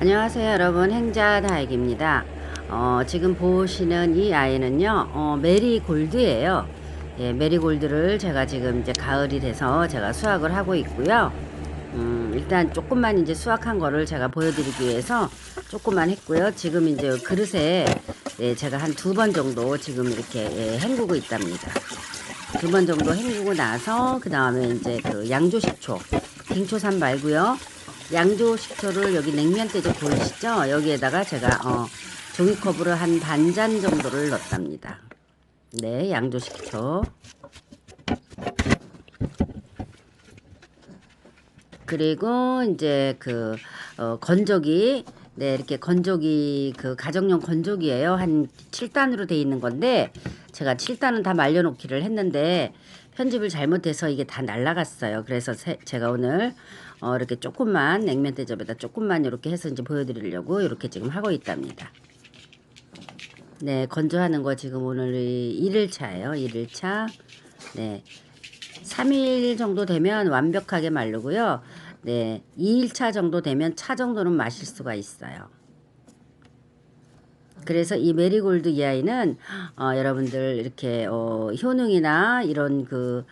안녕하세요 여러분. 행자 다육입니다. 어, 지금 보시는 이 아이는요 어, 메리골드예요. 예, 메리골드를 제가 지금 이제 가을이 돼서 제가 수확을 하고 있고요. 음, 일단 조금만 이제 수확한 거를 제가 보여드리기 위해서 조금만 했고요. 지금 이제 그릇에 예, 제가 한 두 번 정도 지금 이렇게 예, 헹구고 있답니다. 두 번 정도 헹구고 나서 그 다음에 이제 그 양조식초 빙초산 말고요 양조 식초를 여기 냉면대에 보이시죠? 여기에다가 제가 어, 종이컵으로 한 반 잔 정도를 넣었답니다. 네, 양조 식초. 그리고 이제 그 어, 건조기 네 이렇게 건조기 그 가정용 건조기예요 한 7단으로 돼 있는 건데 제가 7단은 다 말려놓기를 했는데 편집을 잘못해서 이게 다 날라갔어요. 그래서 세, 제가 오늘 어, 이렇게 조금만 냉면 대접에다 조금만 이렇게 해서 이제 보여드리려고 이렇게 지금 하고 있답니다. 네 건조하는 거 지금 오늘 1일차예요. 1일차. 네. 3일 정도 되면 완벽하게 마르고요. 네, 2일차 정도 되면 차 정도는 마실 수가 있어요. 그래서 이 메리골드 이 아이는 어, 여러분들 이렇게 어, 효능이나 이런 그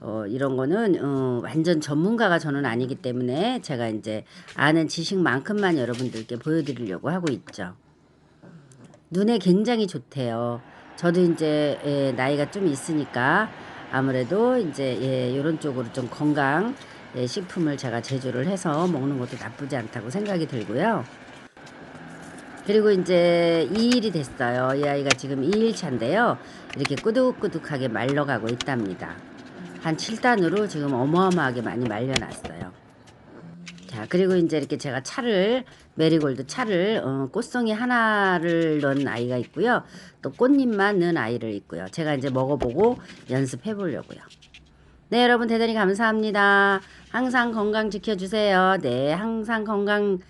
어, 이런 거는 어, 완전 전문가가 저는 아니기 때문에 제가 이제 아는 지식만큼만 여러분들께 보여드리려고 하고 있죠. 눈에 굉장히 좋대요. 저도 이제 예, 나이가 좀 있으니까 아무래도 이제 예, 이런 쪽으로 좀 건강 예, 식품을 제가 제조를 해서 먹는 것도 나쁘지 않다고 생각이 들고요. 그리고 이제 2일이 됐어요. 이 아이가 지금 2일 차인데요. 이렇게 꾸둑꾸둑하게 말려가고 있답니다. 한 7단으로 지금 어마어마하게 많이 말려놨어요. 자, 그리고 이제 이렇게 제가 차를, 메리골드 차를, 어, 꽃송이 하나를 넣은 아이가 있고요. 또 꽃잎만 넣은 아이를 있고요. 제가 이제 먹어보고 연습해 보려고요. 네, 여러분 대단히 감사합니다. 항상 건강 지켜주세요. 네, 항상 건강